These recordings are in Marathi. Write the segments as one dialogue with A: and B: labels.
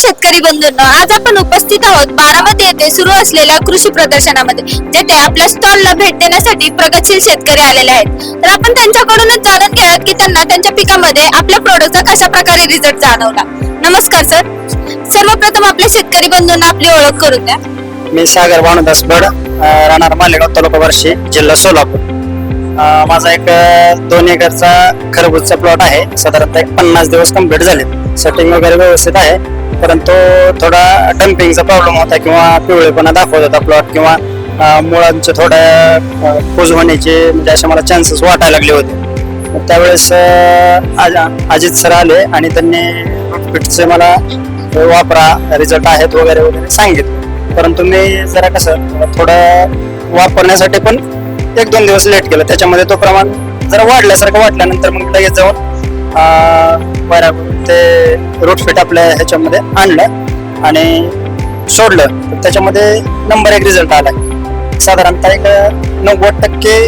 A: शेतकरी बंधूंनो आज आपण उपस्थित आहोत बारामती येथे सुरू असलेल्या कृषी प्रदर्शनामध्ये जेथे आपल्या स्टॉलला भेट देण्यासाठी प्रगतशील शेतकरी आलेले आहेत. तर आपण त्यांच्याकडूनच जाणून घेऊयात की त्यांना त्यांच्या पिकामध्ये आपल्या प्रोडक्टचा कशा प्रकारे रिझल्ट जाणवला. नमस्कार सर सर्वप्रथम आपल्या शेतकरी बंधूंना आपली ओळख करून द्या.
B: मी सागर भानुदास बड राहणार मालेगाव तालुका वर्षी जिल्हा सोलापूर. माझा एक दोन एकरचा खरबूजचा प्लॉट आहे. साधारणतः एक पन्नास दिवस कंप्लीट झाले सेटिंग वगैरे व्यवस्थित आहे. परंतु थोडा डम्पिंगचा प्रॉब्लेम होता किंवा पिवळेपणा दाखवत होता प्लॉट किंवा मुळांचे थोड्या कुज होण्याचे म्हणजे असे मला चान्सेस वाटायला लागले होते. त्यावेळेस अजित सर आले आणि त्यांनी फिटचे मला वापरा रिझल्ट आहेत वगैरे वगैरे सांगितलं. परंतु मी जरा कसं थोडं वापरण्यासाठी पण एक दोन दिवस लेट केलं. त्याच्यामध्ये तो प्रमाण जरा वाढल्यासारखं वाटल्यानंतर मग लगेच जाऊन बऱ्या ते रूटफिट आपल्या ह्याच्यामध्ये आणलं आणि सोडलं. तर त्याच्यामध्ये नंबर एक रिझल्ट आला. साधारणतः एक नव्वद टक्के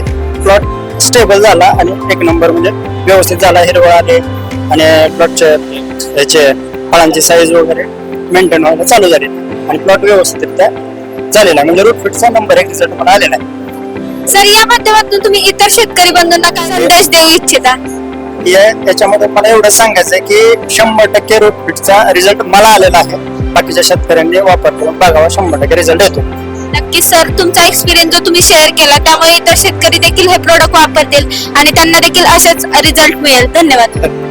B: प्लॉट स्टेबल झाला आणि एक नंबर म्हणजे व्यवस्थित झाला हिरवळ आले आणि प्लॉटचे ह्याचे फळांची साईज वगैरे मेंटेन व्हायला चालू झाली. आणि प्लॉट व्यवस्थितरित्या झालेला म्हणजे रूट फिटचा नंबर एक रिझल्ट मला आलेला आहे.
A: सर या माध्यमातून तुम्ही इतर शेतकरी बंधूंना काय संदेश देऊ इच्छिता?
B: त्याच्यामध्ये याच्यामध्ये मला एवढं सांगायचं आहे की शंभर टक्के रोपीटचा रिझल्ट मला आलेला आहे. बाकीच्या शेतकऱ्यांनी वापर करून बघावा शंभर टक्के रिझल्ट येतो.
A: नक्कीच सर तुमचा एक्सपिरियन्स जो तुम्ही शेअर केला त्यामुळे इतर शेतकरी देखील हे प्रोडक्ट वापरतील आणि त्यांना देखील असेच रिझल्ट मिळेल. धन्यवाद.